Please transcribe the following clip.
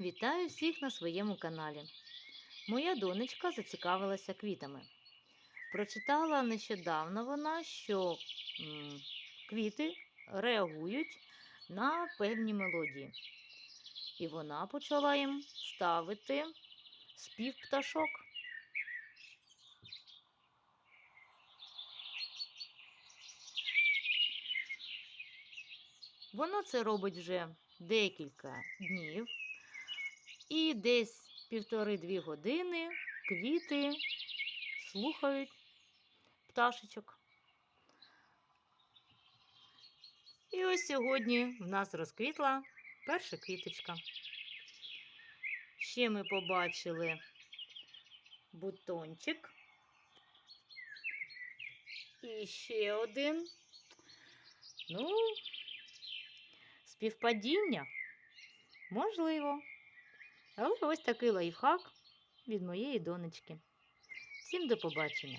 Вітаю всіх на своєму каналі. Моя донечка зацікавилася квітами. Прочитала нещодавно вона, що квіти реагують на певні мелодії. І вона почала їм ставити спів пташок. Вона це робить вже декілька днів. І десь півтори-дві години квіти слухають пташечок. І ось сьогодні в нас розквітла перша квіточка. Ще ми побачили бутончик. І ще один. Ну, співпадіння. Можливо. Але ось такий лайфхак від моєї донечки. Всім до побачення!